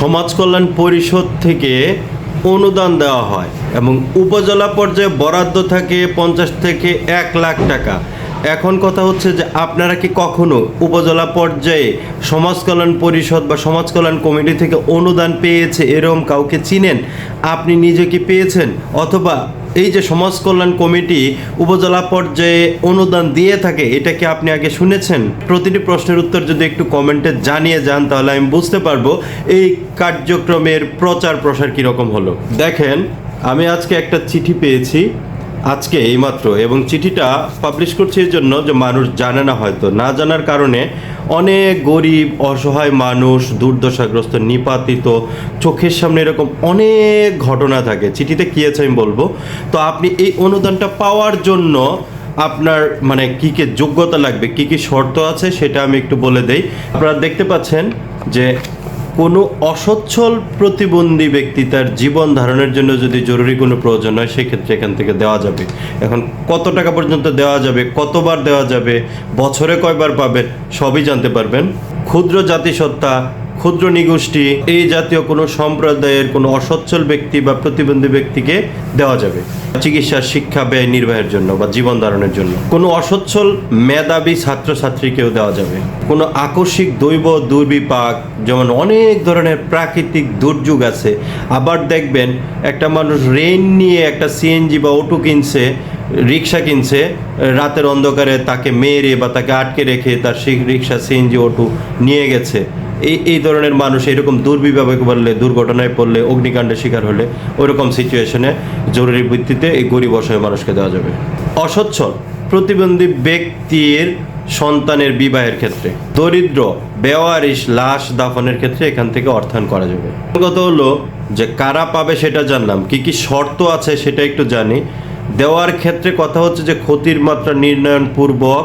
সমাজ কল্যাণ পরিষদ থেকে অনুদান দেওয়া হয় এবং উপজেলা পর্যায়ে বরাদ্দ থাকে পঞ্চাশ থেকে এক লাখ টাকা। এখন কথা হচ্ছে যে আপনারা কি কখনো উপজেলা পর্যায়ে সমাজ কল্যাণ পরিষদ বা সমাজ কল্যাণ কমিটি থেকে অনুদান পেয়েছে? এরম কাউকে চিনেন? আপনি নিজে কি পেয়েছেন? অথবা এই যে সমাজ কল্যাণ কমিটি উপজেলা পর্যায়ে অনুদান দিয়ে থাকে, এটা কি আপনি আগে শুনেছেন? প্রতিটি প্রশ্নের উত্তর যদি একটু কমেন্টে জানিয়ে যান, তাহলে আমি বুঝতে পারব এই কার্যক্রমের প্রচার প্রসার কীরকম হলো। দেখেন, আমি আজকে একটা চিঠি পেয়েছি। আজকে এইমাত্র, এবং চিঠিটা পাবলিশ করছি এই জন্য যে মানুষ জানে না হয়তো। না জানার কারণে অনেক গরিব, অসহায় মানুষ, দুর্দশাগ্রস্ত, নিপাতিত, চোখের সামনে এরকম অনেক ঘটনা থাকে। চিঠিতে কী আছে আমি বলব? তো আপনি এই অনুদানটা পাওয়ার জন্য আপনার মানে কী কী যোগ্যতা লাগবে, কী কী শর্ত আছে সেটা আমি একটু বলে দেই। আপনারা দেখতে পাচ্ছেন যে কোনো অসচ্ছল প্রতিবন্ধী ব্যক্তি তার জীবন ধারণের জন্য যদি জরুরি কোনো প্রয়োজন হয়, সেক্ষেত্রে এখান থেকে দেওয়া যাবে। এখন কত টাকা পর্যন্ত দেওয়া যাবে, কতবার দেওয়া যাবে, বছরে কয়বার পাবেন, সবই জানতে পারবেন। ক্ষুদ্র জাতিসত্তা ক্ষুদ্র নিগোষ্ঠী এই জাতীয় কোনো সম্প্রদায়ের কোনো অসচ্ছল ব্যক্তি বা প্রতিবন্ধী ব্যক্তিকে দেওয়া যাবে চিকিৎসা, শিক্ষা, ব্যয় নির্বাহের জন্য বা জীবন ধারণের জন্য। কোনো অসচ্ছল মেধাবী ছাত্রছাত্রীকেও দেওয়া যাবে। কোনো আকস্মিক দৈব দুর্বিপাক, যেমন অনেক ধরনের প্রাকৃতিক দুর্যোগ আছে, আবার দেখবেন একটা মানুষ রেন নিয়ে একটা সিএনজি বা অটো কিনছে, রিক্সা কিনছে, রাতের অন্ধকারে তাকে মেরে বা তাকে আটকে রেখে তার সেই রিক্সা, সিএনজি, অটো নিয়ে গেছে। এই এই ধরনের মানুষ এরকম দুর্বিভাবে পড়লে, দুর্ঘটনায় পড়লে, অগ্নিকাণ্ডের শিকার হলে ওইরকম সিচুয়েশনে জরুরি ভিত্তিতে এই গরিব অসহায় মানুষকে দেওয়া যাবে। অসচ্ছল, প্রতিবন্ধী ব্যক্তির সন্তানের বিবাহের ক্ষেত্রে, দরিদ্র, বেওয়ারিশ, লাশ দাফনের ক্ষেত্রে এখান থেকে অর্থায়ন করা যাবে। কথা হলো যে কারা পাবে সেটা জানলাম, কি কি শর্ত আছে সেটা একটু জানি। দেওয়ার ক্ষেত্রে কথা হচ্ছে যে ক্ষতির মাত্রা নির্ণয়ন পূর্বক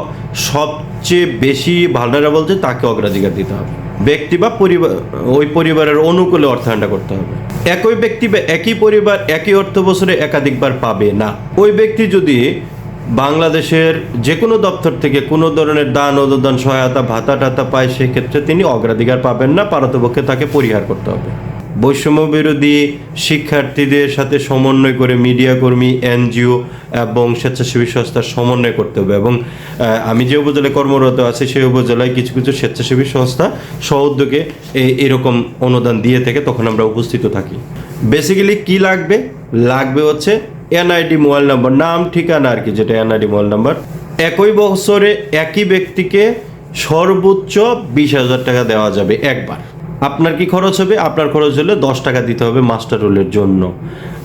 সবচেয়ে বেশি ভালনারেবল যে তাকে অগ্রাধিকার দিতে হবে। ব্যক্তি বা পরিবার, ওই পরিবারের অনুকূলে অর্থায়নটা করতে হবে। একই ব্যক্তি বা একই পরিবার, একই অর্থ বছরে একাধিকবার পাবে না। ওই ব্যক্তি যদি বাংলাদেশের যে কোনো দপ্তর থেকে কোনো ধরনের দান, অনুদান, সহায়তা ভাতা টাতা পায়, সেক্ষেত্রে তিনি অগ্রাধিকার পাবেন না, পারতপক্ষে তাকে পরিহার করতে হবে। বৈষম্য বিরোধী শিক্ষার্থীদের সাথে সমন্বয় করে মিডিয়া কর্মী এনজিও এবং স্বেচ্ছাসেবী সংস্থার সমন্বয় করতে হবে এবং আমি যে উপজেলায় কর্মরত আছি সেই উপজেলায় কিছু কিছু স্বেচ্ছাসেবী সংস্থা সহোদ্যোগে এরকম অনুদান দিয়ে থাকে, তখন আমরা উপস্থিত থাকি। বেসিক্যালি কি লাগবে? লাগবে হচ্ছে এনআইডি মোবাইল নাম্বার, নাম, ঠিকানা আর কি, যেটা এনআইডি মোবাইল নাম্বার। একই বছরে একই ব্যক্তিকে সর্বোচ্চ বিশ হাজার টাকা দেওয়া যাবে একবার। আপনার কি খরচ হবে? আপনার খরচ হলে দশ টাকা দিতে হবে মাস্টার রোলের জন্য।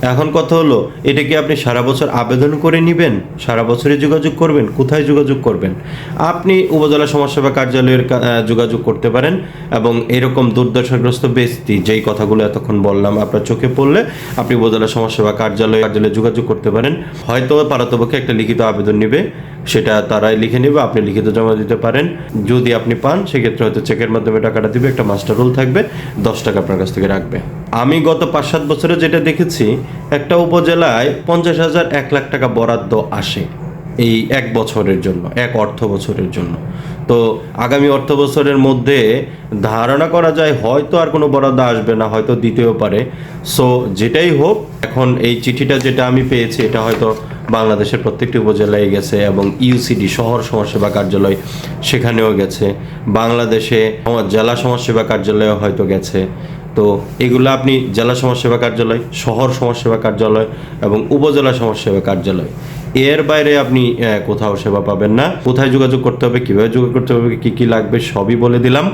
এখন কথা হলো, এটা কি আপনি সারা বছর আবেদন করে নেবেন? সারা বছরই যোগাযোগ করবেন? কোথায় যোগাযোগ করবেন? আপনি উপজেলা সমাজসেবা কার্যালয়ের যোগাযোগ করতে পারেন এবং এরকম দুর্দশাগ্রস্ত ব্যক্তি, যেই কথাগুলো এতক্ষণ বললাম, আপনার চোখে পড়লে আপনি উপজেলা সমাজসেবা কার্যালয় কার্যালয়ে যোগাযোগ করতে পারেন। হয়তো পারতপক্ষে একটা লিখিত আবেদন নেবে, সেটা তারাই লিখে নেবে, আপনি লিখিত জমা দিতে পারেন। যদি আপনি পান, সেক্ষেত্রে হয়তো চেকের মাধ্যমে টাকাটা দিবে, একটা মাস্টার রোল থাকবে, দশ টাকা আপনার কাছ থেকে রাখবে। আমি গত পাঁচ সাত বছরে যেটা দেখেছি, একটা উপজেলায় পঞ্চাশ হাজার এক লাখ টাকা বরাদ্দ আসে এই এক বছরের জন্য, এক অর্থ বছরের জন্য। তো আগামী অর্থ বছরের মধ্যে ধারণা করা যায় হয়তো আর কোনো বরাদ্দ আসবে না, হয়তো দিতেও পারে। সো যেটাই হোক, এখন এই চিঠিটা যেটা আমি পেয়েছি, এটা হয়তো বাংলাদেশের প্রত্যেকটি উপজেলায় গেছে এবং ইউসিডি, শহর সমাজসেবা কার্যালয়, সেখানেও গেছে। বাংলাদেশে জেলা সমাজসেবা কার্যালয়ে হয়তো গেছে। তো এগুলো আপনি জেলা সমাজসেবা কার্যালয়, শহর সমাজসেবা কার্যালয় এবং উপজেলা সমাজসেবা কার্যালয়। এর বাইরে আপনি কোথাও সেবা পাবেন না। কোথায় যোগাযোগ করতে হবে, কীভাবে যোগাযোগ করতে হবে, কী কী লাগবে, সবই বলে দিলাম।